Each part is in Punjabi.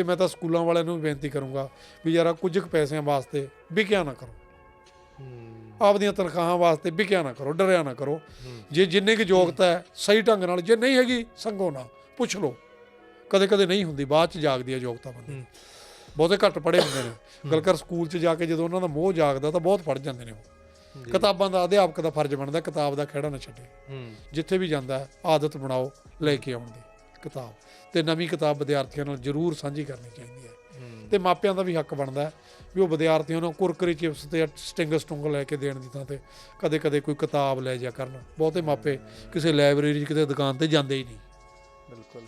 ਤੇ ਮੈਂ ਤਾਂ ਸਕੂਲਾਂ ਵਾਲਿਆਂ ਨੂੰ ਵੀ ਬੇਨਤੀ ਕਰੂੰਗਾ ਵੀ ਯਾਰਾ ਕੁਝ ਕੁ ਪੈਸਿਆਂ ਵਾਸਤੇ ਵਿਕਿਆ ਨਾ ਕਰੋ। ਆਪਦੀਆਂ ਤਨਖਾਹਾਂ ਵਾਸਤੇ ਵਿਕਿਆ ਨਾ ਕਰੋ ਡਰਿਆ ਨਾ ਕਰੋ। ਜੇ ਜਿੰਨੇ ਕੁ ਯੋਗਤਾ ਹੈ ਸਹੀ ਢੰਗ ਨਾਲ ਜੇ ਨਹੀਂ ਹੈਗੀ ਸੰਗੋ ਨਾ ਪੁੱਛ ਲਓ। ਕਦੇ ਕਦੇ ਨਹੀਂ ਹੁੰਦੀ ਬਾਅਦ ਚ ਜਾਗਦੀ ਹੈ ਯੋਗਤਾ ਬੰਦੇ। ਬਹੁਤੇ ਘੱਟ ਪੜ੍ਹੇ ਹੁੰਦੇ ਨੇ। ਗੱਲ ਕਰ ਸਕੂਲ ਚ ਜਾ ਕੇ ਜਦੋਂ ਉਹਨਾਂ ਦਾ ਮੋਹ ਜਾਗਦਾ ਤਾਂ ਬਹੁਤ ਪੜ ਜਾਂਦੇ ਨੇ ਉਹ। ਕਿਤਾਬਾਂ ਦਾ ਅਧਿਆਪਕ ਦਾ ਫਰਜ਼ ਬਣਦਾ ਕਿਤਾਬ ਦਾ ਖਹਿੜਾ ਨਾ ਛੱਡੇ। ਜਿੱਥੇ ਵੀ ਜਾਂਦਾ ਆਦਤ ਬਣਾਓ ਲੈ ਕੇ ਆਉਣ ਦੀ। ਕਿਤਾਬ ਤੇ ਨਵੀਂ ਕਿਤਾਬ ਵਿਦਿਆਰਥੀਆਂ ਨਾਲ ਜ਼ਰੂਰ ਸਾਂਝੀ ਕਰਨੀ ਚਾਹੀਦੀ ਹੈ। ਤੇ ਮਾਪਿਆਂ ਦਾ ਵੀ ਹੱਕ ਬਣਦਾ ਹੈ ਵੀ ਉਹ ਵਿਦਿਆਰਥੀਆਂ ਨੂੰ ਕੁਰਕਰੇ ਚਿਪਸ ਤੇ ਸਟਿੰਗ ਸਟੁੰਗ ਲੈ ਕੇ ਦੇਣ ਦੀ ਥਾਂ ਤੇ ਕਦੇ ਕਦੇ ਕੋਈ ਕਿਤਾਬ ਲੈ ਜਾ ਕਰਨ। ਬਹੁਤੇ ਮਾਪੇ ਕਿਸੇ ਲਾਇਬ੍ਰੇਰੀ 'ਚ ਕਿਤੇ ਦੁਕਾਨ ਤੇ ਜਾਂਦੇ ਹੀ ਨਹੀਂ। ਬਿਲਕੁਲ।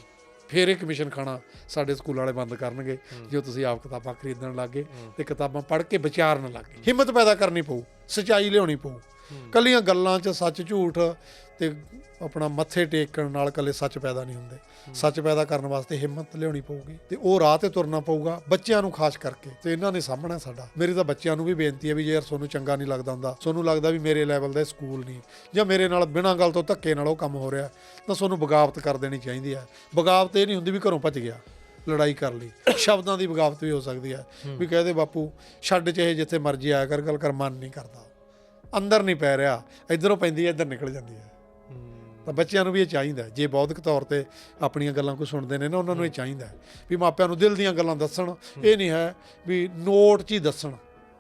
ਫੇਰ ਇਹ ਕਮਿਸ਼ਨ ਖਾਣਾ ਸਾਡੇ ਸਕੂਲ ਵਾਲੇ ਬੰਦ ਕਰਨਗੇ ਜੇ ਤੁਸੀਂ ਆਪ ਕਿਤਾਬਾਂ ਖਰੀਦਣ ਲੱਗੇ ਤੇ ਕਿਤਾਬਾਂ ਪੜ੍ਹ ਕੇ ਵਿਚਾਰਨ ਲੱਗੇ ਹਿੰਮਤ ਪੈਦਾ ਕਰਨੀ ਪਊ ਸਚਾਈ ਲਿਆਉਣੀ ਪਊ। ਕੱਲੀਆਂ ਗੱਲਾਂ 'ਚ ਸੱਚ ਝੂਠ ਤੇ ਆਪਣਾ ਮੱਥੇ ਟੇਕਣ ਨਾਲ ਕੱਲੇ ਸੱਚ ਪੈਦਾ ਨਹੀਂ ਹੁੰਦੇ। ਸੱਚ ਪੈਦਾ ਕਰਨ ਵਾਸਤੇ ਹਿੰਮਤ ਲਿਆਉਣੀ ਪਊਗੀ ਤੇ ਉਹ ਰਾਹ ਤੇ ਤੁਰਨਾ ਪਊਗਾ ਬੱਚਿਆਂ ਨੂੰ ਖਾਸ ਕਰਕੇ। ਤੇ ਇਹਨਾਂ ਨੇ ਸਾਹਮਣਾ ਸਾਡਾ। ਮੇਰੀ ਤਾਂ ਬੱਚਿਆਂ ਨੂੰ ਵੀ ਬੇਨਤੀ ਹੈ ਵੀ ਜੇ ਯਾਰ ਤੁਹਾਨੂੰ ਚੰਗਾ ਨਹੀਂ ਲੱਗਦਾ ਹੁੰਦਾ ਤੁਹਾਨੂੰ ਲੱਗਦਾ ਵੀ ਮੇਰੇ ਲੈਵਲ ਦਾ ਸਕੂਲ ਨਹੀਂ ਜਾਂ ਮੇਰੇ ਨਾਲ ਬਿਨਾਂ ਗੱਲ ਤੋਂ ਧੱਕੇ ਨਾਲ ਉਹ ਕੰਮ ਹੋ ਰਿਹਾ ਤਾਂ ਤੁਹਾਨੂੰ ਬਗਾਵਤ ਕਰ ਦੇਣੀ ਚਾਹੀਦੀ ਹੈ। ਬਗਾਵਤ ਇਹ ਨਹੀਂ ਹੁੰਦੀ ਵੀ ਘਰੋਂ ਭੱਜ ਗਿਆ ਲੜਾਈ ਕਰ ਲਈ। ਸ਼ਬਦਾਂ ਦੀ ਬਗਾਵਤ ਵੀ ਹੋ ਸਕਦੀ ਹੈ। ਵੀ ਕਹਦੇ ਬਾਪੂ ਛੱਡ ਚਾਹੇ ਜਿੱਥੇ ਮਰਜ਼ੀ ਆਇਆ ਕਰ ਗੱਲ ਕਰ ਮਨ ਨਹੀਂ ਕਰਦਾ। ਅੰਦਰ ਨਹੀਂ ਪੈ ਰਿਹਾ ਇਧਰੋਂ ਪੈਂਦੀ ਹੈ ਇੱਧਰ ਨਿਕਲ ਜਾਂਦੀ ਹੈ। ਤਾਂ ਬੱਚਿਆਂ ਨੂੰ ਵੀ ਇਹ ਚਾਹੀਦਾ। ਜੇ ਬੌਧਿਕ ਤੌਰ ਤੇ ਆਪਣੀਆਂ ਗੱਲਾਂ ਕੋਈ ਸੁਣਦੇ ਨੇ ਨਾ ਉਹਨਾਂ ਨੂੰ ਇਹ ਚਾਹੀਦਾ ਵੀ ਮਾਪਿਆਂ ਨੂੰ ਦਿਲ ਦੀਆਂ ਗੱਲਾਂ ਦੱਸਣ। ਇਹ ਨਹੀਂ ਹੈ ਵੀ ਨੋਟ 'ਚ ਹੀ ਦੱਸਣ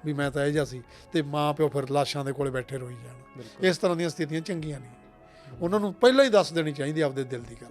ਵੀ ਮੈਂ ਤਾਂ ਇਹ ਜਿਹਾ ਸੀ ਤੇ ਮਾਂ ਪਿਓ ਫਿਰ ਲਾਸ਼ਾਂ ਦੇ ਕੋਲੇ ਬੈਠੇ ਰੋਈ ਜਾਣ। ਇਸ ਤਰ੍ਹਾਂ ਦੀਆਂ ਸਥਿਤੀਆਂ ਚੰਗੀਆਂ ਨਹੀਂ। ਉਹਨਾਂ ਨੂੰ ਪਹਿਲਾਂ ਹੀ ਦੱਸ ਦੇਣੀ ਚਾਹੀਦੀ ਆਪਦੇ ਦਿਲ ਦੀ ਗੱਲ।